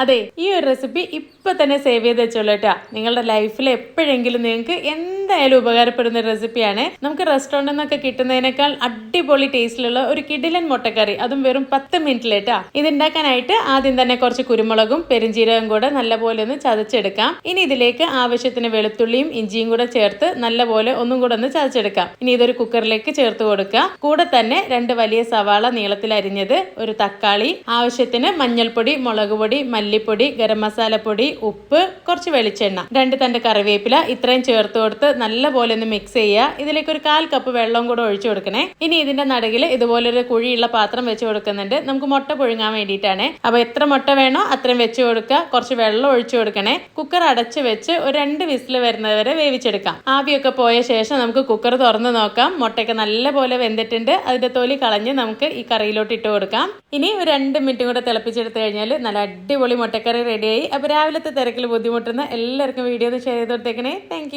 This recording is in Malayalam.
അതെ ഈ ഒരു റെസിപ്പി ഇപ്പൊ തന്നെ സേവ് ചെയ്ത് വെച്ചോളൂ കേട്ടോ. നിങ്ങളുടെ ലൈഫിൽ എപ്പോഴെങ്കിലും നിങ്ങൾക്ക് എന്തായാലും ഉപകാരപ്പെടുന്ന റെസിപ്പിയാണ് നമുക്ക് റെസ്റ്റോറന്റിൽ നിന്നൊക്കെ കിട്ടുന്നതിനേക്കാൾ അടിപൊളി ടേസ്റ്റിലുള്ള ഒരു കിടിലൻ മുട്ടക്കറി. അതും വെറും പത്ത് മിനിറ്റിൽ ഇതുണ്ടാക്കാനായിട്ട് ആദ്യം തന്നെ കുറച്ച് കുരുമുളകും പെരുംജീരകം കൂടെ നല്ലപോലെ ഒന്ന് ചതച്ചെടുക്കാം. ഇനി ഇതിലേക്ക് ആവശ്യത്തിന് വെളുത്തുള്ളിയും ഇഞ്ചിയും കൂടെ ചേർത്ത് നല്ലപോലെ ഒന്നും കൂടെ ഒന്ന് ചതച്ചെടുക്കാം. ഇനി ഇതൊരു കുക്കറിലേക്ക് ചേർത്ത് കൊടുക്കുക. കൂടെ തന്നെ രണ്ട് വലിയ സവാള നീളത്തിൽ അരിഞ്ഞത് ഒരു തക്കാളി ആവശ്യത്തിന് മഞ്ഞൾപ്പൊടി മുളക് പൊടി മല്ലിപ്പൊടി ഗരം മസാലപ്പൊടി ഉപ്പ് കുറച്ച് വെളിച്ചെണ്ണ. രണ്ട് തണ്ട് കറിവേപ്പില ഇത്രയും ചേർത്ത് കൊടുത്ത് നല്ലപോലെ ഒന്ന് മിക്സ് ചെയ്യുക. ഇതിലേക്ക് ഒരു കാൽ കപ്പ് വെള്ളം കൂടെ ഒഴിച്ചു കൊടുക്കണേ. ഇനി ഇതിന്റെ നടുകിൽ ഇതുപോലൊരു കുഴിയുള്ള പാത്രം വെച്ച് കൊടുക്കുന്നുണ്ട്. നമുക്ക് മുട്ട പുഴുങ്ങാൻ വേണ്ടിയിട്ടാണ്. അപ്പൊ എത്ര മുട്ട വേണോ അത്രയും വെച്ച് കൊടുക്കുക. കുറച്ച് വെള്ളം ഒഴിച്ചു കൊടുക്കണേ. കുക്കർ അടച്ച് വെച്ച് ഒരു രണ്ട് വിസിൽ വരുന്നവരെ വേവിച്ചെടുക്കാം. ആവിയൊക്കെ പോയ ശേഷം നമുക്ക് കുക്കർ തുറന്ന് നോക്കാം. മുട്ടയൊക്കെ നല്ല പോലെ വെന്തിട്ടുണ്ട്. അതിന്റെ തൊലി കളഞ്ഞ് നമുക്ക് ഈ കറിയിലോട്ട് ഇട്ട് കൊടുക്കാം. ഇനി ഒരു രണ്ട് മിനിറ്റും കൂടെ തിളപ്പിച്ചെടുത്ത് കഴിഞ്ഞാൽ നല്ല അടിപൊളി മുട്ടക്കറി റെഡിയായി അപ്പോൾ രാവിലത്തെ തിരക്കിൽ ബുദ്ധിമുട്ടുന്ന എല്ലാവർക്കും വീഡിയോ ഒന്ന് ഷെയർ ചെയ്ത് കൊടുത്തേക്കണേ. താങ്ക്